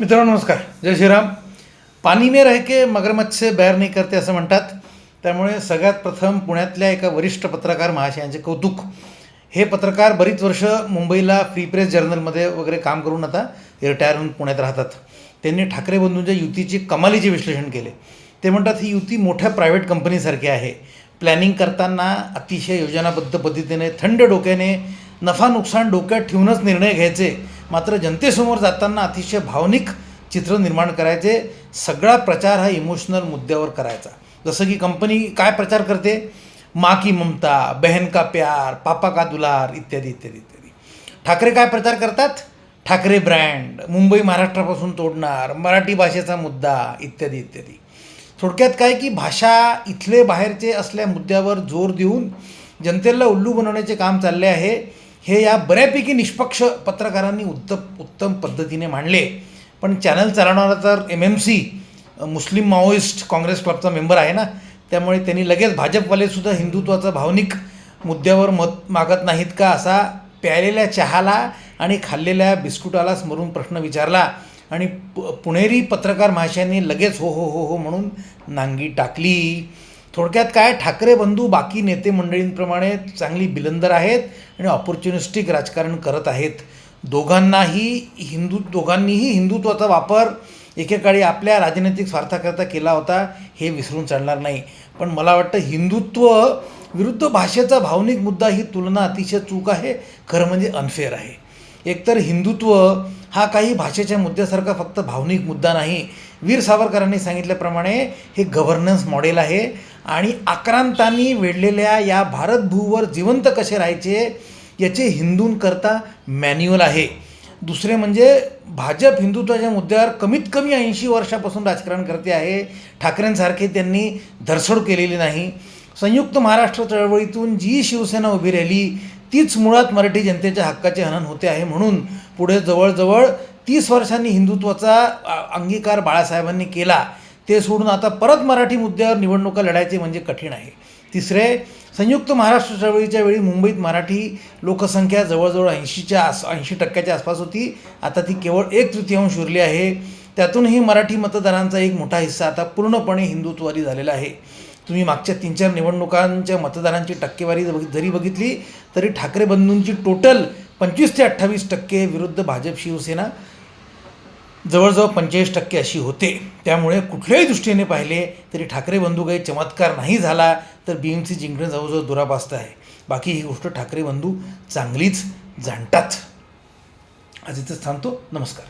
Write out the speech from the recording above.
मित्रांनो नमस्कार। जय श्रीराम। पाणी मे रह के मगरमच्छ से बैर नाही करते असं म्हणतात. त्यामुळे सगळ्यात प्रथम पुण्यातल्या एका वरिष्ठ पत्रकार महाशयांचे कौतुक. हे पत्रकार बरीच वर्ष मुंबईला फ्री प्रेस जर्नलमध्ये वगैरे काम करून आता रिटायर होऊन पुण्यात राहतात. त्यांनी ठाकरे बंधूंच्या युतीचे कमालीचे विश्लेषण केले. ते म्हणतात ही युती मोठ्या प्रायव्हेट कंपनीसारखी आहे. प्लॅनिंग करताना अतिशय योजनाबद्ध पद्धतीने थंड डोक्याने नफा नुकसान डोक्यात ठेवूनच निर्णय घ्यायचे. मात्र जनतेसमोर जाताना अतिशय भावनिक चित्र निर्माण करायचे. सगळा प्रचार हा इमोशनल मुद्द्यावर करायचा. जसं की कंपनी काय प्रचार करते? माँ की ममता बहन का प्यार पापा का दुलार इत्यादी इत्यादी इत्यादी. ठाकरे काय प्रचार करतात? ठाकरे ब्रँड मुंबई महाराष्ट्रापासून तोडणार मराठी भाषेचा मुद्दा इत्यादी इत्यादी. थोडक्यात काय की भाषा इथले बाहेरचे असल्या मुद्द्यावर जोर देऊन जनतेला उल्लू बनवण्याचे काम चालले आहे. हे या बऱ्यापैकी निष्पक्ष पत्रकारांनी उत्तम उत्तम पद्धतीने मांडले. पण चॅनल चालवणारा तर M M C Muslim Maoist Congress क्लबचा मेंबर आहे ना त्यामुळे त्यांनी लगेच भाजपवालेसुद्धा हिंदुत्वाचा भावनिक मुद्द्यावर मत मागत नाहीत का असा प्यायलेल्या चहाला आणि खाल्लेल्या बिस्कुटाला स्मरून प्रश्न विचारला. आणि पुणेरी पत्रकार महाशयांनी लगेच हो हो हो हो म्हणून नांगी टाकली. थोडक्यात काय ठाकरे बंधू बाकी नेते मंडळींप्रमाणे चांगली बिलंदर आहेत आणि ऑपॉर्च्युनिस्टिक राजकारण करत आहेत. दोघांनाही हिंदू दोघांनीही हिंदुत्वाचा वापर एकेकाळी आपल्या राजनैतिक स्वार्थाकरता केला होता हे विसरून चालणार नाही. पण मला वाटतं हिंदुत्व विरुद्ध भाषेचा भावनिक मुद्दा ही तुलना अतिशय चूक आहे खरं म्हणजे अनफेअर आहे. एकतर हिंदुत्व हा काही भाषेच्या मुद्द्यासारखा फक्त भावनिक मुद्दा नाही वीर सावरकरांनी सांगितल्याप्रमाणे हे गव्हर्नन्स मॉडेल आहे. आणि आक्रांतांनी वेढलेल्या या भारतभूवर जिवंत कसे राहायचे याचे हिंदूंकरता मॅन्युअल आहे. दुसरे म्हणजे भाजप हिंदुत्वाच्या मुद्द्यावर कमीत कमी ऐंशी वर्षापासून राजकारण करते आहे. ठाकरेंसारखे त्यांनी धरसड केलेली नाही. संयुक्त महाराष्ट्र चळवळीतून जी शिवसेना उभी राहिली तीच मुळात मराठी जनतेच्या हक्काचे हनन होते आहे म्हणून पुढे जवळजवळ तीस वर्षांनी हिंदुत्वाचा अंगीकार बाळासाहेबांनी केला ते सोडून आता परत मराठी मुद्द्यावर निवडणुका लढायचे म्हणजे कठीण आहे. तिसरे संयुक्त महाराष्ट्र चळवळीच्या वेळी मुंबईत मराठी लोकसंख्या जवळजवळ ऐंशीच्या आस ऐंशी टक्क्याच्या आसपास होती. आता ती केवळ एक तृतीयांश उरली आहे. त्यातूनही मराठी मतदारांचा एक मोठा हिस्सा आता पूर्णपणे हिंदुत्वारी झालेला आहे. तुम्ही मागच्या तीन चार निवडणुकांच्या मतदारांची टक्केवारी जरी बघितली तरी ठाकरे बंधूंची टोटल पंचवीस ते अठ्ठावीस टक्के विरुद्ध भाजप शिवसेना. जवळजवळ पंचेचाळीस टक्के अशी होते. त्यामुळे कुठल्याही दृष्टीने पाहिले तरी ठाकरे बंधू काही चमत्कार नाही झाला तर बी एम सी जिंकणं जवळजवळ दुरापास्त आहे. बाकी ही गोष्ट ठाकरे बंधू चांगलीच जाणतात. आज इथंच थांबतो. नमस्कार.